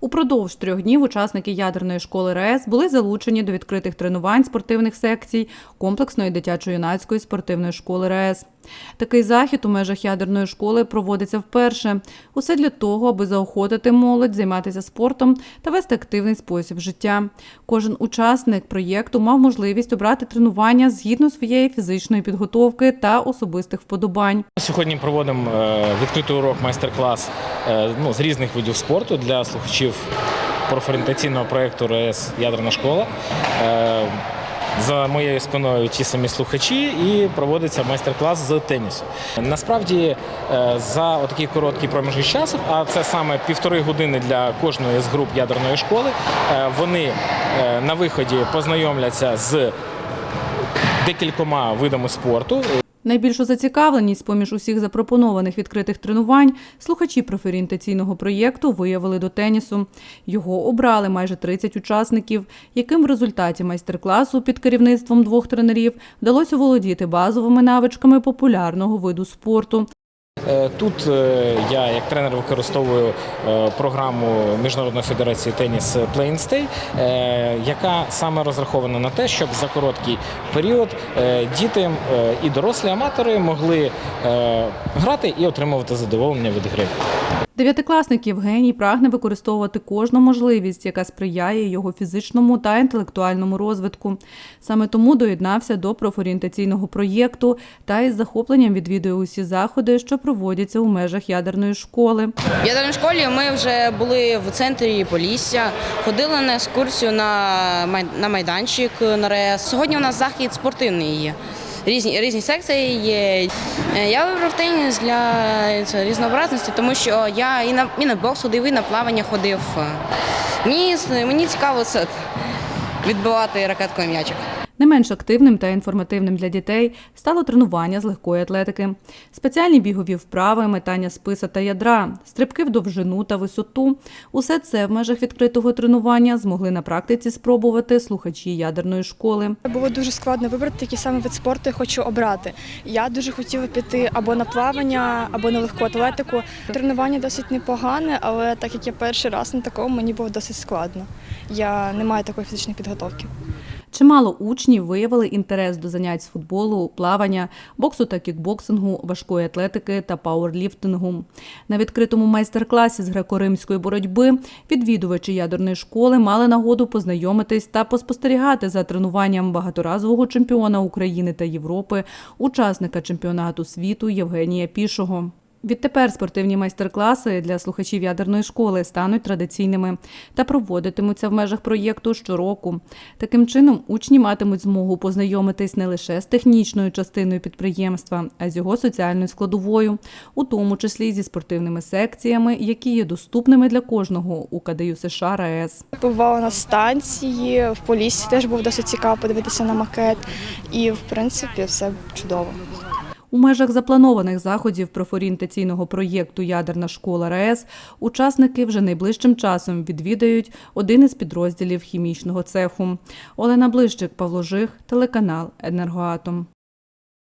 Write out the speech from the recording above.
Упродовж трьох днів учасники ядерної школи РАЕС були залучені до відкритих тренувань спортивних секцій комплексної дитячо-юнацької спортивної школи РАЕС. Такий захід у межах ядерної школи проводиться вперше. Усе для того, аби заохотити молодь займатися спортом та вести активний спосіб життя. Кожен учасник проєкту мав можливість обрати тренування згідно своєї фізичної підготовки та особистих вподобань. Сьогодні проводимо е, відкритий урок майстер-клас е, ну, з різних видів спорту для слухачів профорієнтаційного проєкту РС Ядерна школа. За моєю спиною ті самі слухачі і проводиться майстер-клас з тенісу. Насправді е, за такий короткий проміжок часу, а це саме півтори години для кожної з груп ядерної школи. е, Вони е, на виході познайомляться з декількома видами спорту. Найбільшу зацікавленість поміж усіх запропонованих відкритих тренувань слухачі профорієнтаційного проєкту виявили до тенісу. Його обрали майже 30 учасників, яким в результаті майстер-класу під керівництвом двох тренерів вдалося володіти базовими навичками популярного виду спорту. Е, Тут е, я як тренер використовую е, програму Міжнародної федерації теніс Play яка саме розрахована на те, щоб за короткий період діти і дорослі аматори могли грати і отримувати задоволення від гри. Дев'ятикласник Євгеній прагне використовувати кожну можливість, яка сприяє його фізичному та інтелектуальному розвитку. Саме тому доєднався до профорієнтаційного проєкту та із захопленням відвідує усі заходи, що проводяться у межах ядерної школи. В ядерній школі ми вже були в центрі Полісся, ходили на екскурсію на, май- майданчик на РЕС. Сьогодні у нас захід спортивний є. Різні, різні секції є. Е, Я вибрав теніс для це, різнообразності, тому що я і на, і на бокс ходив, і на плавання ходив. Мені, мені цікаво це відбивати ракеткою м'ячик. Не менш активним та інформативним для дітей стало тренування з легкої атлетики, спеціальні бігові вправи, метання списа та ядра, стрибки в довжину та висоту. Усе це в межах відкритого тренування змогли на практиці спробувати слухачі ядерної школи. Було дуже складно вибрати, який саме вид спорту я хочу обрати. Я дуже хотіла піти або на плавання, або на легку атлетику. Тренування досить непогане, але так як я перший раз на такому, мені було досить складно. Я не маю такої фізичної підготовки. Чимало учнів виявили інтерес до занять з футболу, плавання, боксу та кікбоксингу, важкої атлетики та пауерліфтингу. На відкритому майстер-класі з греко-римської боротьби відвідувачі ядерної школи мали нагоду познайомитись та поспостерігати за тренуванням багаторазового чемпіона України та Європи, учасника чемпіонату світу Євгенія Пішого. Відтепер спортивні майстер-класи для слухачів ядерної школи стануть традиційними та проводитимуться в межах проєкту щороку. Таким чином, учні матимуть змогу познайомитись не лише з технічною частиною підприємства, а й з його соціальною складовою, у тому числі зі спортивними секціями, які є доступними для кожного у КДЮ США РаЕС. Побувала на станції, в Поліссі теж було досить цікаво подивитися на макет. І, в принципі, все чудово. У межах запланованих заходів профорієнтаційного проєкту Ядерна школа РаЕС учасники вже найближчим часом відвідають один із підрозділів хімічного цеху. Олена Блищик, Павло Жих, телеканал Енергоатом.